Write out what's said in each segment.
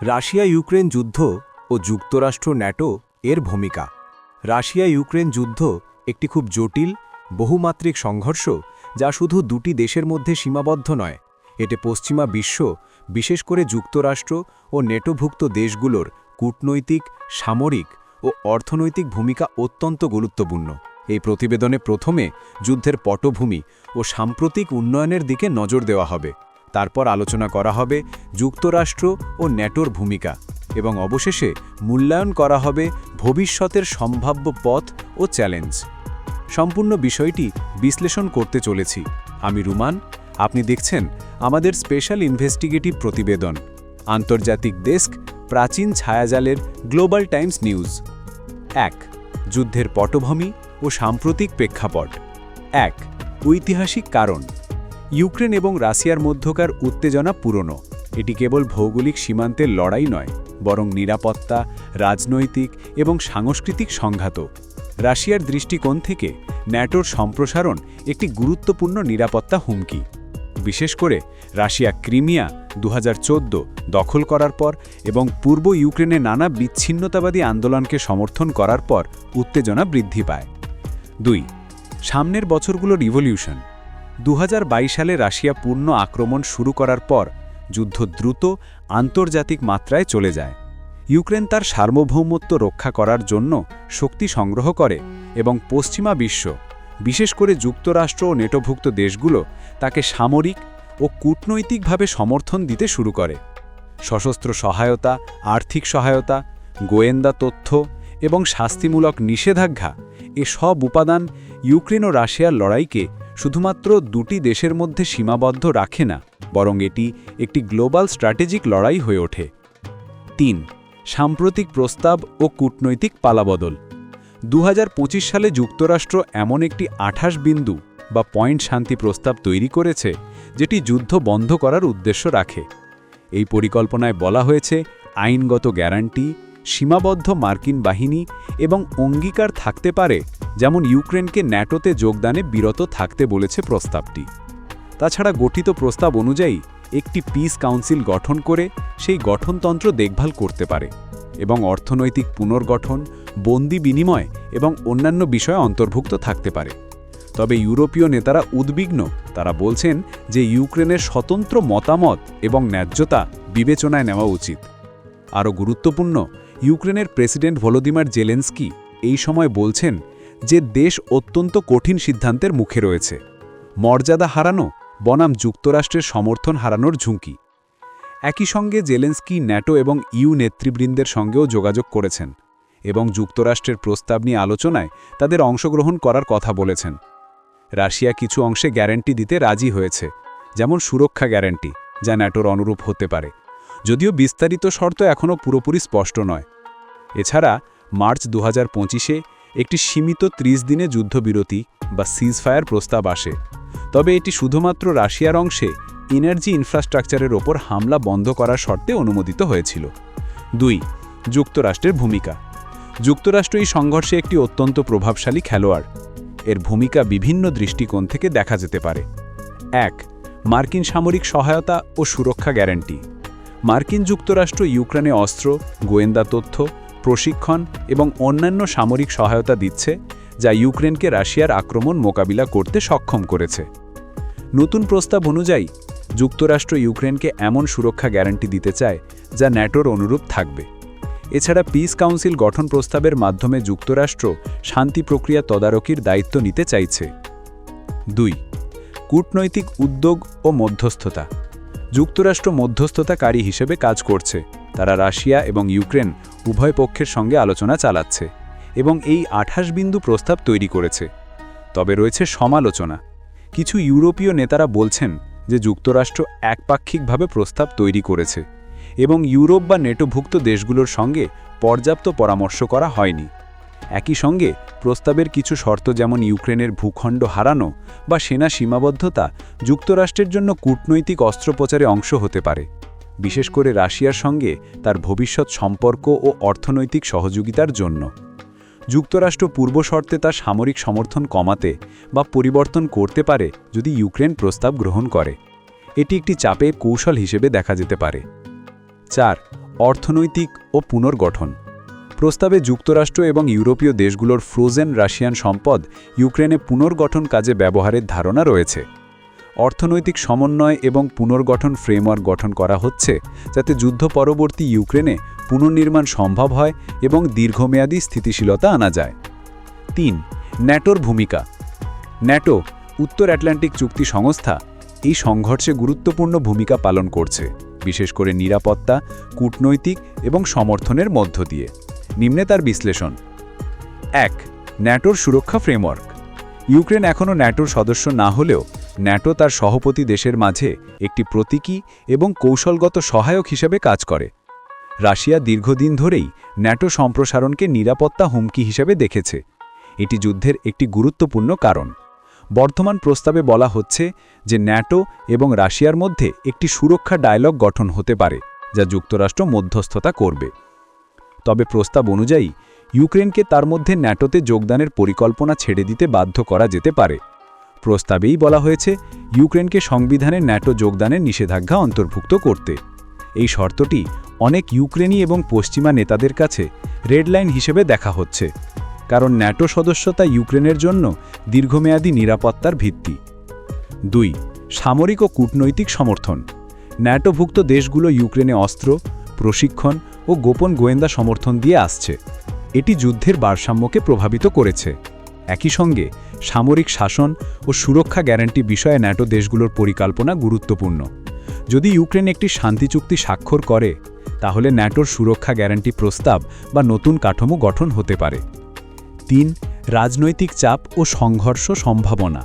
Russia Ukraine যুদ্ধ ও যুক্তরাষ্ট্র NATO এর ভূমিকা। রাশিয়া ইউক্রেন যুদ্ধ একটি খুব জটিল, বহুমাত্রিক সংঘর্ষ যা শুধু দুটি দেশের মধ্যে সীমাবদ্ধ নয়, এতে পশ্চিমা বিশ্ব, বিশেষ করে যুক্তরাষ্ট্র ও নেটোভুক্ত দেশগুলোর কূটনৈতিক, সামরিক ও অর্থনৈতিক ভূমিকা অত্যন্ত গুরুত্বপূর্ণ। এই প্রতিবেদনে প্রথমে যুদ্ধের পটভূমি ও সাম্প্রতিক উন্নয়নের দিকে নজর দেওয়া হবে। তারপর আলোচনা করা হবে যুক্তরাষ্ট্র ও ন্যাটোর ভূমিকা এবং অবশেষে মূল্যায়ন করা হবে ভবিষ্যতের সম্ভাব্য পথ ও চ্যালেঞ্জ। সম্পূর্ণ বিষয়টি বিশ্লেষণ করতে চলেছি। আমি রুমান, আপনি দেখছেন আমাদের স্পেশাল ইনভেস্টিগেটিভ প্রতিবেদন, আন্তর্জাতিক ডেস্ক, প্রাচীন ছায়াজালের গ্লোবাল টাইমস নিউজ। এক, যুদ্ধের পটভূমি ও সাম্প্রতিক প্রেক্ষাপট। এক, ঐতিহাসিক কারণ। ইউক্রেন এবং রাশিয়ার মধ্যকার উত্তেজনা পুরনো। এটি কেবল ভৌগোলিক সীমান্তের লড়াই নয়, বরং নিরাপত্তা, রাজনৈতিক এবং সাংস্কৃতিক সংঘাত রাশিয়ার দৃষ্টিকোণ থেকে ন্যাটোর সম্প্রসারণ একটি গুরুত্বপূর্ণ নিরাপত্তা হুমকি। বিশেষ করে রাশিয়া ক্রিমিয়া দু হাজার চোদ্দ দখল করার পর এবং পূর্ব ইউক্রেনে নানা বিচ্ছিন্নতাবাদী আন্দোলনকে সমর্থন করার পর উত্তেজনা বৃদ্ধি পায়। দুই, সামনের বছরগুলো রিভলিউশন দু হাজার বাইশ সালে রাশিয়া পূর্ণ আক্রমণ শুরু করার পর যুদ্ধ দ্রুত, আন্তর্জাতিক মাত্রায় চলে যায়। ইউক্রেন তার সার্বভৌমত্ব রক্ষা করার জন্য শক্তি সংগ্রহ করে এবং পশ্চিমা বিশ্ব, বিশেষ করে যুক্তরাষ্ট্র ও নেটোভুক্ত দেশগুলো, তাকে সামরিক ও কূটনৈতিকভাবে সমর্থন দিতে শুরু করে। সশস্ত্র সহায়তা, আর্থিক সহায়তা, গোয়েন্দা তথ্য এবং শাস্তিমূলক নিষেধাজ্ঞা এ সব উপাদান ইউক্রেন ও রাশিয়ার লড়াইকে শুধুমাত্র দুটি দেশের মধ্যে সীমাবদ্ধ রাখে না, বরং এটি একটি গ্লোবাল স্ট্র্যাটেজিক লড়াই হয়ে ওঠে। তিন, সাম্প্রতিক প্রস্তাব ও কূটনৈতিক পালাবদল। দু হাজার পঁচিশ সালে যুক্তরাষ্ট্র এমন একটি আঠাশ বিন্দু বা পয়েন্ট শান্তি প্রস্তাব তৈরি করেছে, যেটি যুদ্ধ বন্ধ করার উদ্দেশ্য রাখে। এই পরিকল্পনায় বলা হয়েছে, আইনগত গ্যারান্টি সীমাবদ্ধ মার্কিন বাহিনী এবং অঙ্গীকার থাকতে পারে, যেমন ইউক্রেনকে ন্যাটোতে যোগদানে বিরত থাকতে বলেছে প্রস্তাবটি। তাছাড়া গঠিত প্রস্তাব অনুযায়ী, একটি পিস কাউন্সিল গঠন করে সেই গঠনতন্ত্র দেখভাল করতে পারে এবং অর্থনৈতিক পুনর্গঠন, বন্দি বিনিময় এবং অন্যান্য বিষয় অন্তর্ভুক্ত থাকতে পারে। তবে ইউরোপীয় নেতারা উদ্বিগ্ন। তারা বলছেন যে ইউক্রেনের স্বতন্ত্র মতামত এবং ন্যায্যতা বিবেচনায় নেওয়া উচিত। আরও গুরুত্বপূর্ণ ইউক্রেনের প্রেসিডেন্ট ভলোদিমার জেলেন্সকি এই সময় বলছেন যে দেশ অত্যন্ত কঠিন সিদ্ধান্তের মুখে রয়েছে। মর্যাদা হারানো, বনাম যুক্তরাষ্ট্রের সমর্থন হারানোর ঝুঁকি। একই সঙ্গে জেলেন্সকি ন্যাটো এবং ইউ নেতৃবৃন্দের সঙ্গেও যোগাযোগ করেছেন এবং যুক্তরাষ্ট্রের প্রস্তাব নিয়ে আলোচনায় তাদের অংশগ্রহণ করার কথা বলেছেন। রাশিয়া কিছু অংশে গ্যারান্টি দিতে রাজি হয়েছে, যেমন সুরক্ষা গ্যারান্টি, যা ন্যাটোর অনুরূপ হতে পারে। যদিও বিস্তারিত শর্ত এখনও পুরোপুরি স্পষ্ট নয়। এছাড়া মার্চ দু হাজার একটি সীমিত ৩০ দিনে যুদ্ধবিরতি বা সিজফায়ার প্রস্তাব আসে। তবে এটি শুধুমাত্র রাশিয়ার অংশে এনার্জি ইনফ্রাস্ট্রাকচারের ওপর হামলা বন্ধ করার শর্তে অনুমোদিত হয়েছিল। দুই, যুক্তরাষ্ট্রের ভূমিকা। যুক্তরাষ্ট্র এই সংঘর্ষে একটি অত্যন্ত প্রভাবশালী খেলোয়াড়। এর ভূমিকা বিভিন্ন দৃষ্টিকোণ থেকে দেখা যেতে পারে। এক, মার্কিন সামরিক সহায়তা ও সুরক্ষা গ্যারান্টি। মার্কিন যুক্তরাষ্ট্র, ইউক্রেনে অস্ত্র, গোয়েন্দা তথ্য, প্রশিক্ষণ এবং অন্যান্য সামরিক সহায়তা দিচ্ছে, যা ইউক্রেনকে রাশিয়ার আক্রমণ মোকাবিলা করতে সক্ষম করেছে। নতুন প্রস্তাব অনুযায়ী, যুক্তরাষ্ট্র ইউক্রেনকে এমন সুরক্ষা গ্যারান্টি দিতে চায়, যা ন্যাটোর অনুরূপ থাকবে। এছাড়া পিস কাউন্সিল গঠন প্রস্তাবের মাধ্যমে যুক্তরাষ্ট্র শান্তি প্রক্রিয়া তদারকির দায়িত্ব নিতে চাইছে। দুই, কূটনৈতিক উদ্যোগ ও মধ্যস্থতা। যুক্তরাষ্ট্র মধ্যস্থতাকারী হিসেবে কাজ করছে। তারা রাশিয়া এবং ইউক্রেন উভয় পক্ষের সঙ্গে আলোচনা চালাচ্ছে এবং এই আঠাশ বিন্দু প্রস্তাব তৈরি করেছে। তবে রয়েছে সমালোচনা। কিছু ইউরোপীয় নেতারা বলছেন যে যুক্তরাষ্ট্র একপাক্ষিকভাবে প্রস্তাব তৈরি করেছে এবং ইউরোপ বা নেটোভুক্ত দেশগুলোর সঙ্গে পর্যাপ্ত পরামর্শ করা হয়নি। একই সঙ্গে প্রস্তাবের কিছু শর্ত যেমন ইউক্রেনের ভূখণ্ড হারানো বা সেনা সীমাবদ্ধতা, যুক্তরাষ্ট্রের জন্য কূটনৈতিক অস্ত্রোপচারে অংশ হতে পারে। বিশেষ করে রাশিয়ার সঙ্গে তার ভবিষ্যৎ সম্পর্ক ও অর্থনৈতিক সহযোগিতার জন্য। যুক্তরাষ্ট্র পূর্ব শর্তে তার সামরিক সমর্থন কমাতে বা পরিবর্তন করতে পারে যদি ইউক্রেন প্রস্তাব গ্রহণ করে। এটি একটি চাপের কৌশল হিসেবে দেখা যেতে পারে। চার, অর্থনৈতিক ও পুনর্গঠন। প্রস্তাবে যুক্তরাষ্ট্র এবং ইউরোপীয় দেশগুলোর ফ্রোজেন রাশিয়ান সম্পদ ইউক্রেনে পুনর্গঠন কাজে ব্যবহারের ধারণা রয়েছে। অর্থনৈতিক সমন্বয় এবং পুনর্গঠন ফ্রেমওয়ার্ক গঠন করা হচ্ছে যাতে যুদ্ধ পরবর্তী ইউক্রেনে পুনর্নির্মাণ সম্ভব হয় এবং দীর্ঘমেয়াদী স্থিতিশীলতা আনা যায়। তিন, ন্যাটোর ভূমিকা। ন্যাটো, উত্তর আটলান্টিক চুক্তি সংস্থা, এই সংঘর্ষে গুরুত্বপূর্ণ ভূমিকা পালন করছে, বিশেষ করে নিরাপত্তা, কূটনৈতিক এবং সমর্থনের মধ্য দিয়ে। নিম্নে তার বিশ্লেষণ। এক, ন্যাটোর সুরক্ষা ফ্রেমওয়ার্ক ইউক্রেন এখনও ন্যাটোর সদস্য না হলেও ন্যাটো তার সহপতি দেশের মাঝে একটি প্রতীকী এবং কৌশলগত সহায়ক হিসেবে কাজ করে। রাশিয়া দীর্ঘদিন ধরেই ন্যাটো সম্প্রসারণকে নিরাপত্তা হুমকি হিসেবে দেখেছে। এটি যুদ্ধের একটি গুরুত্বপূর্ণ কারণ। বর্তমান প্রস্তাবে বলা হচ্ছে যে ন্যাটো এবং রাশিয়ার মধ্যে একটি সুরক্ষা ডায়লগ গঠন হতে পারে, যা যুক্তরাষ্ট্র মধ্যস্থতা করবে। তবে প্রস্তাব অনুযায়ী, ইউক্রেনকে তার মধ্যে ন্যাটোতে যোগদানের পরিকল্পনা ছেড়ে দিতে বাধ্য করা যেতে পারে। প্রস্তাবেই বলা হয়েছে, ইউক্রেনকে সংবিধানে ন্যাটো যোগদানের নিষেধাজ্ঞা অন্তর্ভুক্ত করতে। এই শর্তটি অনেক ইউক্রেনি এবং পশ্চিমা নেতাদের কাছে রেড লাইন হিসেবে দেখা হচ্ছে, কারণ ন্যাটো সদস্যতা ইউক্রেনের জন্য দীর্ঘমেয়াদী নিরাপত্তার ভিত্তি। দুই, সামরিক ও কূটনৈতিক সমর্থন। ন্যাটোভুক্ত দেশগুলো ইউক্রেনে অস্ত্র, প্রশিক্ষণ ও গোপন গোয়েন্দা সমর্থন দিয়ে আসছে। এটি যুদ্ধের ভারসাম্যকে প্রভাবিত করেছে। একই সঙ্গে, সামরিক শাসন ও সুরক্ষা গ্যারান্টি বিষয়ে ন্যাটো দেশগুলোর পরিকল্পনা গুরুত্বপূর্ণ। যদি ইউক্রেন একটি শান্তি চুক্তি স্বাক্ষর করে, তাহলে ন্যাটোর সুরক্ষা গ্যারান্টি প্রস্তাব বা নতুন কাঠামো গঠন হতে পারে। তিন, রাজনৈতিক চাপ ও সংঘর্ষ সম্ভাবনা।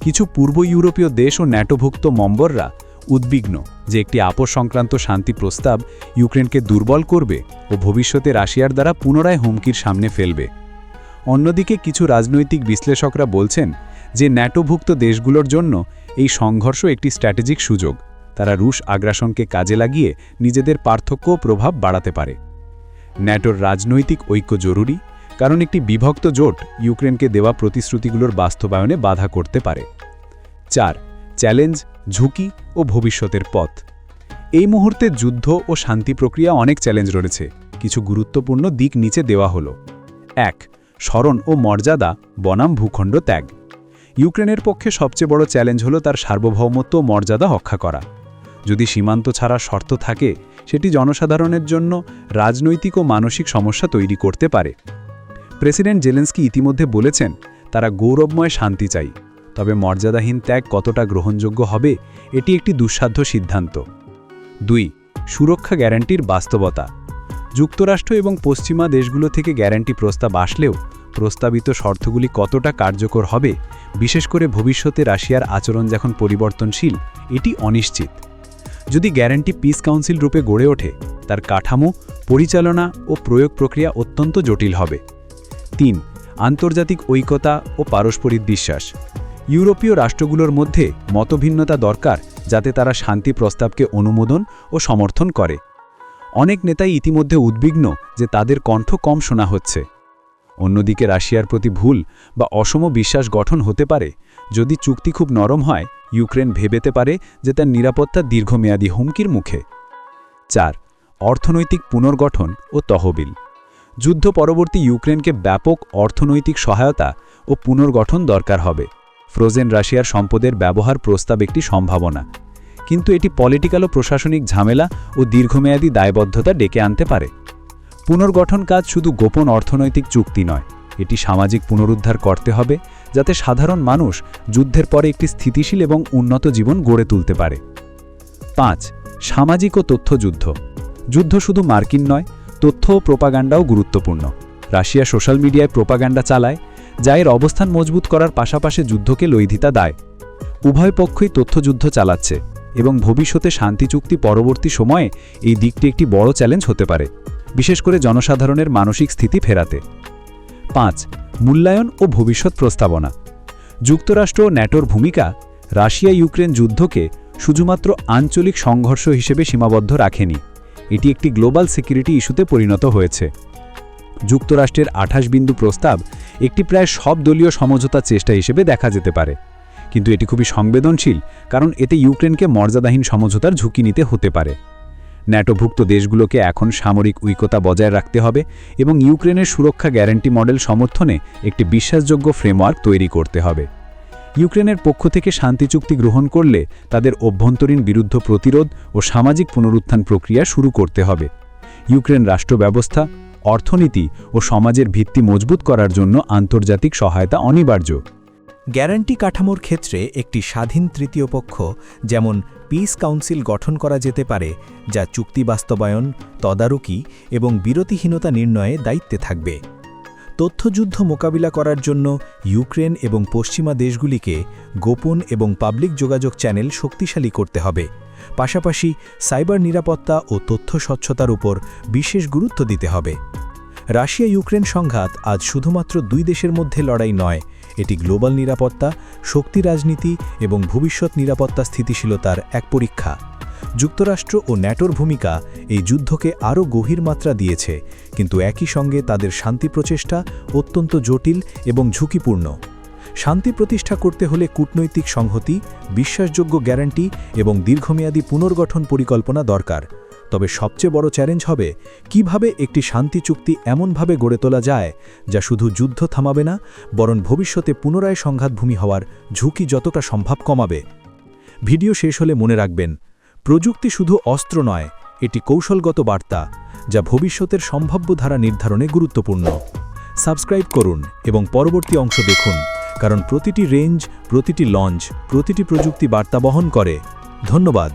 কিছু পূর্ব ইউরোপীয় দেশ ও ন্যাটোভুক্ত মম্বররা উদ্বিগ্ন যে একটি আপোষ সংক্রান্ত শান্তি প্রস্তাব ইউক্রেনকে দুর্বল করবে ও ভবিষ্যতে রাশিয়ার দ্বারা পুনরায় হুমকির সামনে ফেলবে। অন্যদিকে কিছু রাজনৈতিক বিশ্লেষকরা বলছেন যে ন্যাটোভুক্ত দেশগুলোর জন্য এই সংঘর্ষ একটি স্ট্র্যাটেজিক সুযোগ। তারা রুশ আগ্রাসনকে কাজে লাগিয়ে নিজেদের পার্থক্য প্রভাব বাড়াতে পারে। ন্যাটোর রাজনৈতিক ঐক্য জরুরি, কারণ একটি বিভক্ত জোট ইউক্রেনকে দেওয়া প্রতিশ্রুতিগুলোর বাস্তবায়নে বাধা করতে পারে। চার চ্যালেঞ্জ, ঝুঁকি ও ভবিষ্যতের পথ। এই মুহূর্তে যুদ্ধ ও শান্তি প্রক্রিয়া অনেক চ্যালেঞ্জ রয়েছে। কিছু গুরুত্বপূর্ণ দিক নিচে দেওয়া হল। এক, স্মরণ ও মর্যাদা, বনাম ভূখণ্ড ত্যাগ। ইউক্রেনের পক্ষে সবচেয়ে বড় চ্যালেঞ্জ হল তার সার্বভৌমত্ব মর্যাদা রক্ষা করা। যদি সীমান্ত ছাড়া শর্ত থাকে, সেটি জনসাধারণের জন্য রাজনৈতিক ও মানসিক সমস্যা তৈরি করতে পারে। প্রেসিডেন্ট জেলেন্সকি ইতিমধ্যে বলেছেন, তারা গৌরবময় শান্তি চাই। তবে মর্যাদাহীন ত্যাগ কতটা গ্রহণযোগ্য হবে, এটি একটি দুঃসাধ্য সিদ্ধান্ত। দুই, সুরক্ষা গ্যারান্টির বাস্তবতা। যুক্তরাষ্ট্র এবং পশ্চিমা দেশগুলো থেকে গ্যারান্টি প্রস্তাব আসলেও, প্রস্তাবিত শর্তগুলি কতটা কার্যকর হবে, বিশেষ করে ভবিষ্যতে রাশিয়ার আচরণ যখন পরিবর্তনশীল, এটি অনিশ্চিত। যদি গ্যারান্টি পিস কাউন্সিল রূপে গড়ে ওঠে, তার কাঠামো, পরিচালনা ও প্রয়োগ প্রক্রিয়া অত্যন্ত জটিল হবে। তিন, আন্তর্জাতিক ঐক্যতা ও পারস্পরিক বিশ্বাস। ইউরোপীয় রাষ্ট্রগুলোর মধ্যে মতভিন্নতা দরকার যাতে তারা শান্তি প্রস্তাবকে অনুমোদন ও সমর্থন করে। অনেক নেতাই ইতিমধ্যে উদ্বিগ্ন যে তাদের কণ্ঠ কম শোনা হচ্ছে। অন্যদিকে রাশিয়ার প্রতি ভুল বা অসম বিশ্বাস গঠন হতে পারে যদি চুক্তি খুব নরম হয়, ইউক্রেন ভেবেতে পারে যে তার নিরাপত্তা দীর্ঘমেয়াদী হুমকির মুখে। চার, অর্থনৈতিক পুনর্গঠন ও তহবিল। যুদ্ধ পরবর্তী ইউক্রেনকে ব্যাপক অর্থনৈতিক সহায়তা ও পুনর্গঠন দরকার হবে। ফ্রোজেন রাশিয়ার সম্পদের ব্যবহার প্রস্তাব একটি সম্ভাবনা। কিন্তু এটি পলিটিক্যাল ও প্রশাসনিক ঝামেলা ও দীর্ঘমেয়াদী দায়বদ্ধতা ডেকে আনতে পারে। পুনর্গঠন কাজ শুধু গোপন অর্থনৈতিক চুক্তি নয়, এটি সামাজিক পুনরুদ্ধার করতে হবে, যাতে সাধারণ মানুষ যুদ্ধের পরে একটি স্থিতিশীল এবং উন্নত জীবন গড়ে তুলতে পারে। পাঁচ, সামাজিক ও তথ্যযুদ্ধ যুদ্ধ শুধু মার্কিন নয়, তথ্য ও প্রোপাগান্ডাও গুরুত্বপূর্ণ। রাশিয়া সোশ্যাল মিডিয়ায় প্রোপাগান্ডা চালায় যা এর অবস্থান মজবুত করার পাশাপাশি যুদ্ধকে লৈধিতা দেয়। উভয় পক্ষই তথ্যযুদ্ধ চালাচ্ছে এবং ভবিষ্যতে শান্তি চুক্তি পরবর্তী সময়ে এই দিকটি একটি বড় চ্যালেঞ্জ হতে পারে, বিশেষ করে জনসাধারণের মানসিক স্থিতি ফেরাতে। পাঁচ, মূল্যায়ন ও ভবিষ্যৎ প্রস্তাবনা। যুক্তরাষ্ট্র ও ন্যাটোর ভূমিকা রাশিয়া ইউক্রেন যুদ্ধকে শুধুমাত্র আঞ্চলিক সংঘর্ষ হিসেবে সীমাবদ্ধ রাখেনি। এটি একটি গ্লোবাল সিকিউরিটি ইস্যুতে পরিণত হয়েছে। যুক্তরাষ্ট্রের আঠাশ বিন্দু প্রস্তাব একটি প্রায় সব দলীয় সমঝোতা চেষ্টা হিসেবে দেখা যেতে পারে। কিন্তু এটি খুবই সংবেদনশীল, কারণ এতে ইউক্রেনকে মর্যাদাহীন সমঝোতার ঝুঁকি নিতে হতে পারে। ন্যাটোভুক্ত দেশগুলোকে এখন সামরিক ঐক্যতা বজায় রাখতে হবে এবং ইউক্রেনের সুরক্ষা গ্যারান্টি মডেল সমর্থনে একটি বিশ্বাসযোগ্য ফ্রেমওয়ার্ক তৈরি করতে হবে। ইউক্রেনের পক্ষ থেকে শান্তি চুক্তি গ্রহণ করলে তাদের অভ্যন্তরীণ বিরুদ্ধ প্রতিরোধ ও সামাজিক পুনরুত্থান প্রক্রিয়া শুরু করতে হবে। ইউক্রেন রাষ্ট্র ব্যবস্থা অর্থনীতি ও সমাজের ভিত্তি মজবুত করার জন্য আন্তর্জাতিক সহায়তা অনিবার্য। গ্যারান্টি কাঠামোর ক্ষেত্রে একটি স্বাধীন তৃতীয় পক্ষ, যেমন পিস কাউন্সিল গঠন করা যেতে পারে, যা চুক্তি বাস্তবায়ন, তদারকি এবং বিরতিহীনতা নির্ণয়ে দায়িত্বে থাকবে। তথ্যযুদ্ধ মোকাবিলা করার জন্য ইউক্রেন এবং পশ্চিমা দেশগুলিকে গোপন এবং পাবলিক যোগাযোগ চ্যানেল শক্তিশালী করতে হবে। পাশাপাশি সাইবার নিরাপত্তা ও তথ্য স্বচ্ছতার উপর বিশেষ গুরুত্ব দিতে হবে। রাশিয়া ইউক্রেন সংঘাত আজ শুধুমাত্র দুই দেশের মধ্যে লড়াই নয়, এটি গ্লোবাল নিরাপত্তা, শক্তি রাজনীতি এবং ভবিষ্যৎ নিরাপত্তা স্থিতিশীলতার এক পরীক্ষা। যুক্তরাষ্ট্র ও ন্যাটোর ভূমিকা এই যুদ্ধকে আরও গভীর মাত্রা দিয়েছে, কিন্তু একই সঙ্গে তাদের শান্তি প্রচেষ্টা অত্যন্ত জটিল এবং ঝুঁকিপূর্ণ। শান্তি প্রতিষ্ঠা করতে হলে কূটনৈতিক সংহতি, বিশ্বাসযোগ্য গ্যারান্টি এবং দীর্ঘমেয়াদী পুনর্গঠন পরিকল্পনা দরকার। তবে সবচেয়ে বড় চ্যালেঞ্জ হবে কীভাবে একটি শান্তি চুক্তি এমনভাবে গড়ে তোলা যায় যা শুধু যুদ্ধ থামাবে না, বরং ভবিষ্যতে পুনরায় সংঘাতভূমি হওয়ার ঝুঁকি যতটা সম্ভব কমাবে। ভিডিও শেষ হলে মনে রাখবেন, প্রযুক্তি শুধু অস্ত্র নয়, এটি কৌশলগত বার্তা, যা ভবিষ্যতের সম্ভাব্য ধারা নির্ধারণে গুরুত্বপূর্ণ। সাবস্ক্রাইব করুন এবং পরবর্তী অংশ দেখুন। কারণ প্রতিটি রেঞ্জ প্রতিটি লঞ্চ প্রতিটি প্রযুক্তি বার্তা বহন করে। ধন্যবাদ।